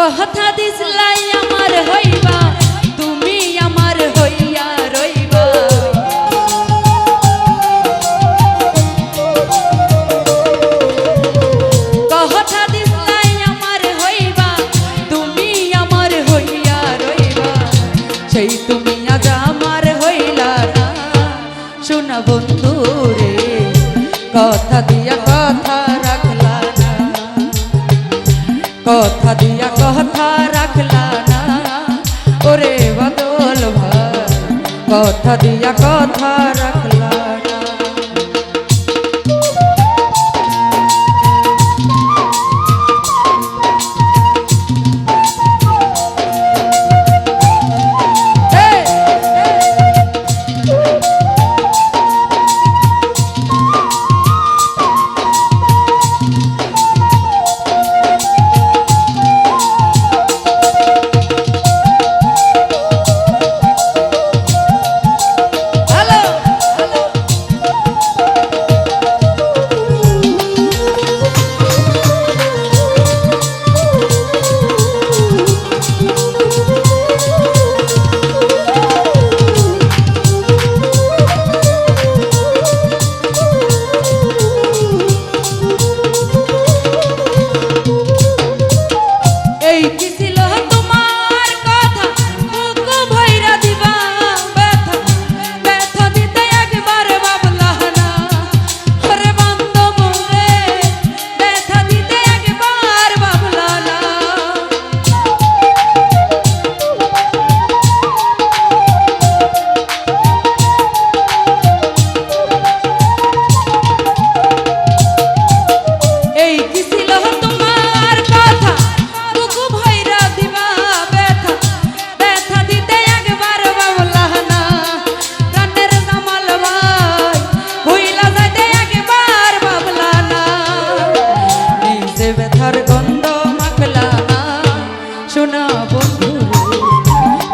কথা আমার হইবা, তুমি আমার হইয়া রইবা। আমার হইবা, তুমি আমার হইয়া রইবা। সেই তুমি আমার বন্ধু রে দিয়া কথা রাখলা কথা দিয়া কথা রাখলা না। ওরে বদল ভাই কথা দিয়া কথা রাখলা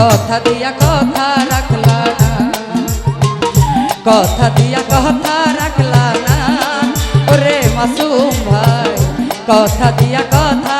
কথা দিয়া কথা রাখলা না। কথা দিয়া কথা রাখলা না। ওরে মাসুম ভাই, কথা দিয়া কথা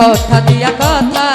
কথা দিয়া কথা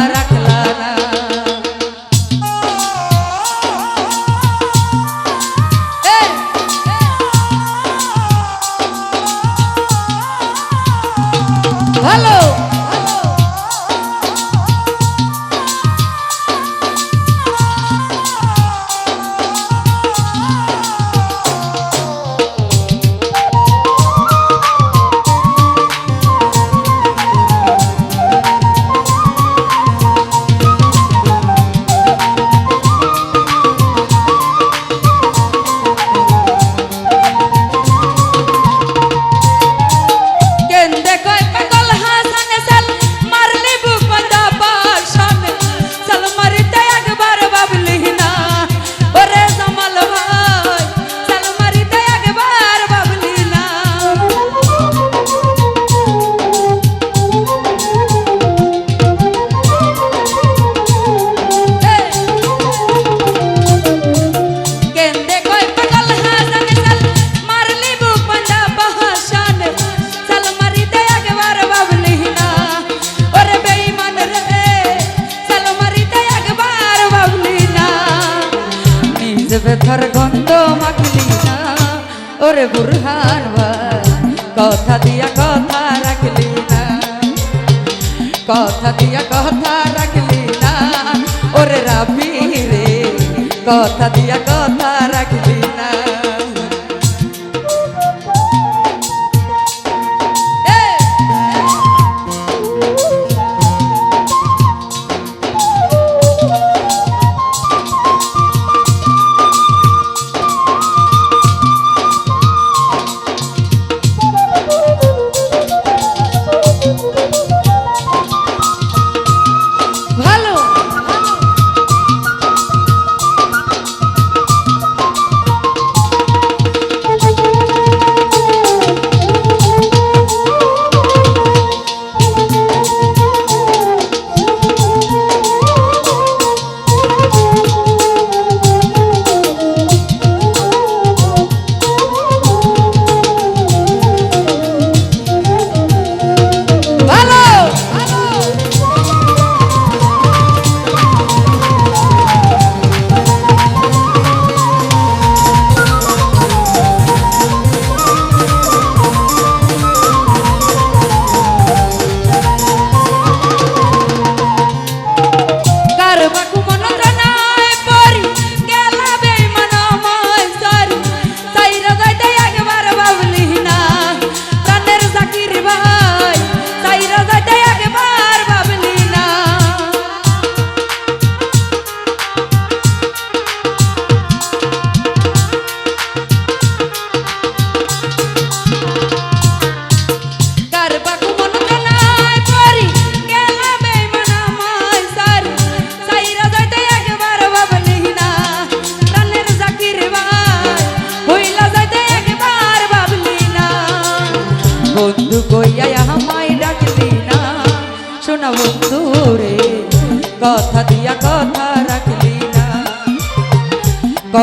দিয়া কথা রাখলি না। ওরে রাবি রে কথা দিয়া কথা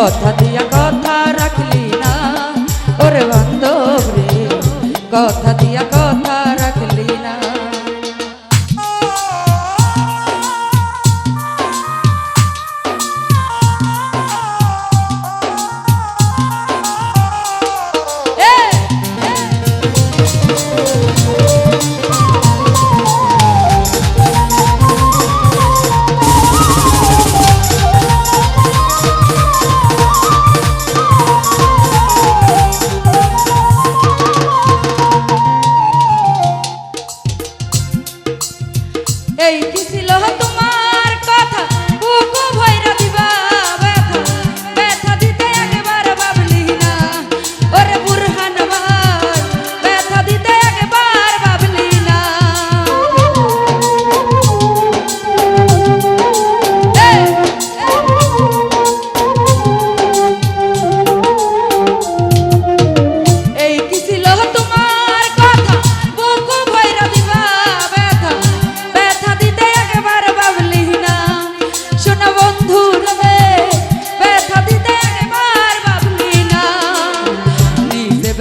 কথা দিয়া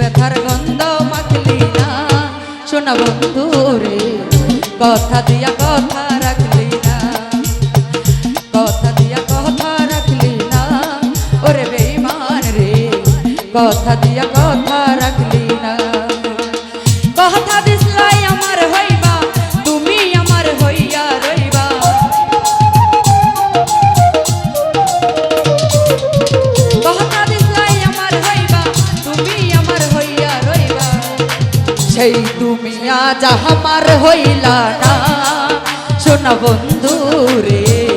ব্যথার গন্ধ মাখলি না। শোনা বন্ধু রে, কথা দিয়া কথা রাখলি না। কথা দিয়া কথা রাখলি না। ওরে বেইমান রে, কথা দিয়া আমার হইলা না। শোনা বন্ধু রে,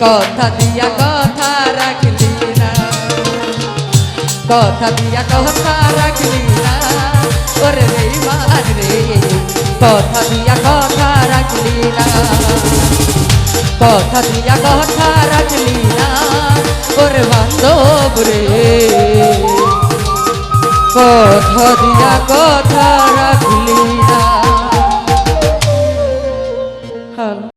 কথা দিয়া কথা রাখলি না। কথা দিয়া কথা রাখলি না। ওরে বেইমান রে, কথা দিয়া কথা রাখলি না। কথা দিয়া কথা রাখলি না। ওরে বান্ধব রে, কথা দিয়া কথা